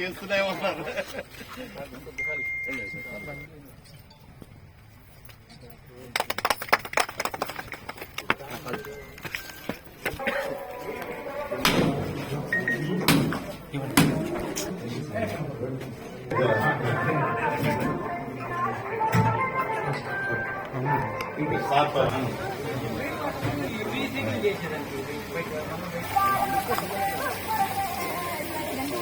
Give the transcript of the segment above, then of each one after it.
చేస్తూనే ఉన్నారు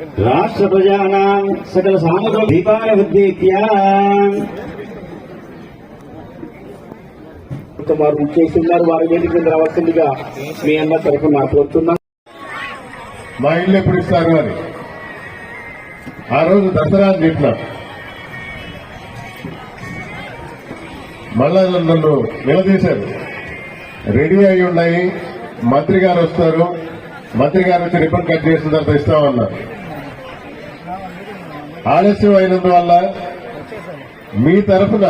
రాష్ట్ర ప్రజానాం సకల సామగ్ర దీపాల ఉద్దీప్యా వారు చేస్తున్నారు వారి వేదిక మీద రావాల్సిందిగా మీ అన్న తరఫున కోరుతున్నాం మా ఇల్లు ఎప్పుడు ఇస్తారు అని. ఆ రోజు దసరా అని చెప్పినా మళ్ళా నన్ను నిలదీశారు. రెడీ అయి ఉన్నాయి మంత్రి గారు వస్తారు. మంత్రి గారు వచ్చి రిబ్బన్ కట్ చేసిన తర్వాత ఇస్తామన్నారు. ఆలస్యం అయినందువల్ల మీ తరఫున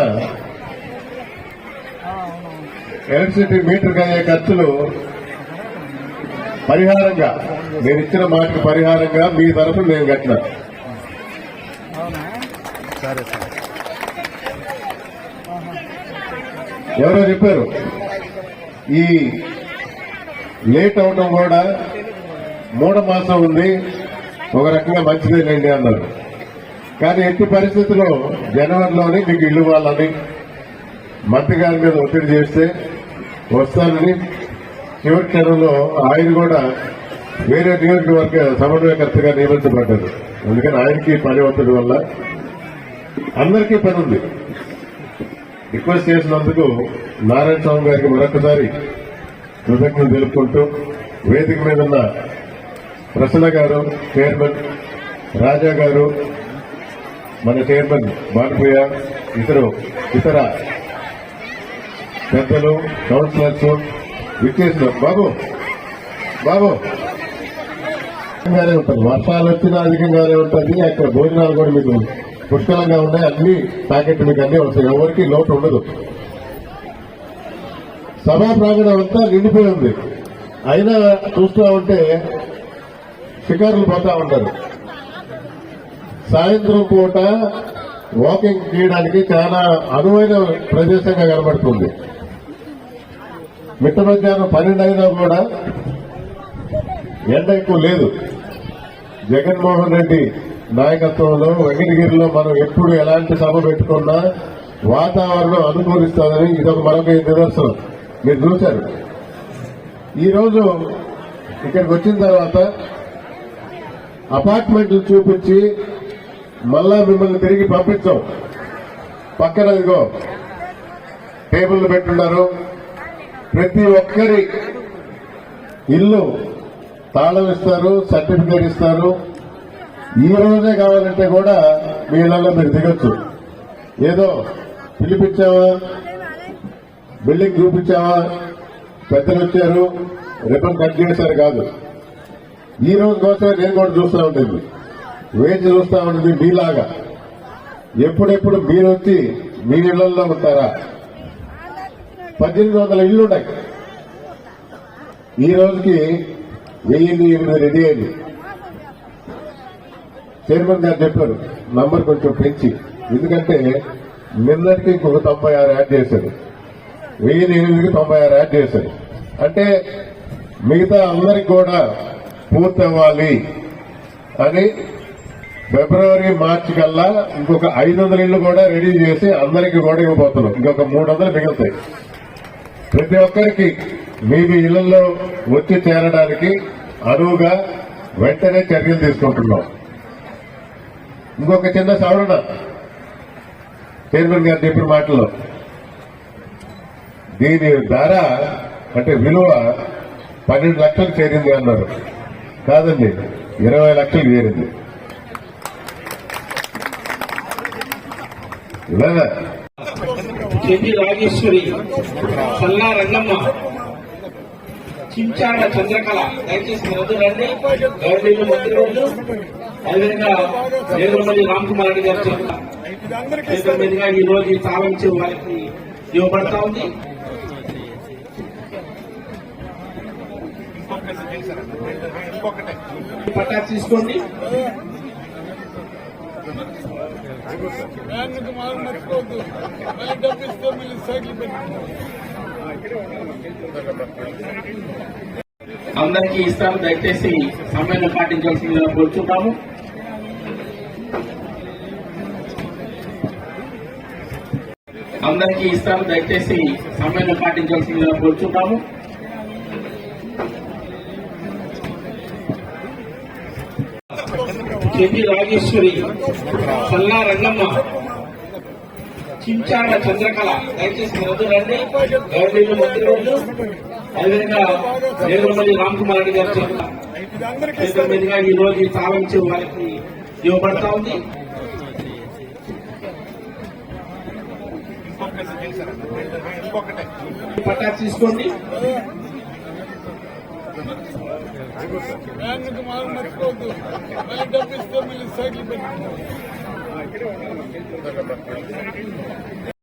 ఎలక్ట్రిసిటీ మీటర్కి అయ్యే ఖర్చులు పరిహారంగా నేను ఇచ్చిన మాటకు పరిహారంగా మీ తరఫున నేను కట్టిన. ఎవరో చెప్పారు? ఈ లేట్ అవడం కూడా మూడమాసం ఉంది ఒక రకంగా మంచిదేనండి అన్నారు. కానీ ఎట్టి పరిస్థితుల్లో జనవరిలోనే మీకు ఇల్లు వాళ్ళని మంత్రి గారి మీద ఒత్తిడి చేస్తే వస్తానని చివరి క్షణంలో ఆయన కూడా వేరే నియోజకవర్గ సమన్వయకర్తగా నియమించబడ్డారు. అందుకని ఆయనకి పని ఒత్తిడి వల్ల అందరికీ పని ఉంది. రిక్వెస్ట్ చేసినందుకు నారాయణ స్వామి గారికి మరొకసారి కృతజ్ఞతలు తెలుపుకుంటూ వేదిక మీద ఉన్న ప్రసన్న గారు చైర్మన్ రాజా గారు మన చైర్మన్ బాలపూయ ఇతరు ఇతర పెద్దలు కౌన్సిలర్స్ విచ్చేసిన. బాబు బాబు. అధికంగానే ఉంటుంది వర్షాలు వచ్చినా అధికంగానే ఉంటుంది అక్కడ భోజనాలు కూడా మీకు పుష్కలంగా ఉన్నాయి. అన్ని ప్యాకెట్ మీకు అన్ని వస్తాయి. ఎవరికి లోటు ఉండదు. సభా ప్రాంగణం అంతా నిండిపోయి ఉంది. అయినా చూస్తూ ఉంటే షికారులు పోతా ఉంటారు. సాయంత్రం పూట వాకింగ్ చేయడానికి చాలా అనువైన ప్రదేశంగా కనబడుతుంది. మిట్ట మధ్యాహ్నం పన్నెండు అయినా కూడా ఎండ ఎక్కువ లేదు. జగన్మోహన్ రెడ్డి నాయకత్వంలో వెంకటగిరిలో మనం ఎప్పుడు ఎలాంటి సభ పెట్టుకున్నా వాతావరణం అనుకూలిస్తుందని ఇదొక మరొక నిదర్శనం. మీరు చూశారు. ఈ రోజు ఇక్కడికి వచ్చిన తర్వాత అపార్ట్మెంట్లు చూపించి మళ్ళా మిమ్మల్ని తిరిగి పంపించాం. పక్కన ఇదిగో టేబుల్ పెట్టున్నారు. ప్రతి ఒక్కరి ఇల్లు తాళం ఇస్తారు సర్టిఫికేట్ ఇస్తారు. ఈ రోజే కావాలంటే కూడా మీ ఇళ్ళలో మీరు దిగొచ్చు. ఏదో పిలిపించావా? బిల్డింగ్ చూపించావా? పెద్దలు వచ్చారు రిబన్ కట్ చేశారు కాదు. ఈ రోజు కోసమే నేను కూడా చూస్తూ ఉంటుంది వేచి చూస్తా ఉంటుంది మీలాగా. ఎప్పుడెప్పుడు మీరు వచ్చి మీ ఇళ్ళలో ఉంటారా? పద్దెనిమిది వందల ఇళ్ళు ఉన్నాయి ఈ రోజుకి వెయ్యిన్ని ఎనిమిది రెడీ అయింది. చైర్మన్ గారు చెప్పారు నంబర్ కొంచెం పెంచి. ఎందుకంటే నిన్నటికి ఇంకొక తొంభై ఆరు యాడ్ చేశారు. వెయ్యి ఎనిమిదికి తొంభై ఆరు యాడ్ చేశారు. అంటే మిగతా అందరికి కూడా పూర్తి అవ్వాలి అని ఫిబ్రవరి మార్చి కల్లా ఇంకొక ఐదు వందల ఇళ్ళు కూడా రెడీ చేసి అందరికి కూడా ఇవ్వబోతున్నాం. ఇంకొక మూడు వందలు మిగులుతాయి. ప్రతి ఒక్కరికి మీ మీ ఇళ్ళలో వచ్చి చేరడానికి అనువుగా వెంటనే చర్యలు తీసుకుంటున్నాం. ఇంకొక చిన్న సవరణ. చైర్మన్ గారు చెప్పిన మాటల్లో. దీని ధర అంటే విలువ పన్నెండు లక్షలు చేరింది అన్నారు. కాదండి ఇరవై లక్షలు చేరింది. చెంది రాజేశ్వరి సల్లా రంగమ్మ చించాడ చంద్రకళ దయచేసి రద్దు రండి. గౌరవ మంత్రి రోజు అదేవిధంగా నేదురుమల్లి రామ్ కుమార్ రెడ్డి గారు చెప్తారు ఈ రోజు ఈ వారికి ఇవ్వబడతా ఉంది. పట్టా తీసుకోండి. బ్యాంకు మారు మర్చిపోవద్దు మళ్ళీ డబ్బు ఇస్తే మళ్ళీ సైకిల్ అందరికీ ఇస్తాము దయచేసి సమయాన్ని పాటించాల్సిందిగా కోరుచున్నాము. అందరికీ ఇస్తాము దయచేసి సమయాన్ని పాటించాల్సిందిగా కోరుచున్నాము. చెంది రాజేశ్వరి సల్లా రంగమ్మ చించాడ చంద్రకళ. దయచేసి మీరు రండి. గవర్నమెంట్ మంత్రి రోజు అదేవిధంగా నేదురుమల్లి రామ్ కుమార్ రెడ్డి గారు చెప్తారు ఈ రోజు ఈ వారికి ఇవ్వబడతా ఉంది. పట్టా తీసుకోండి. బ్యాంకు మాత్రం మర్చిపోవద్దు మళ్ళీ డబ్బు ఇస్తే మళ్ళీ సైకిల్ పెట్టి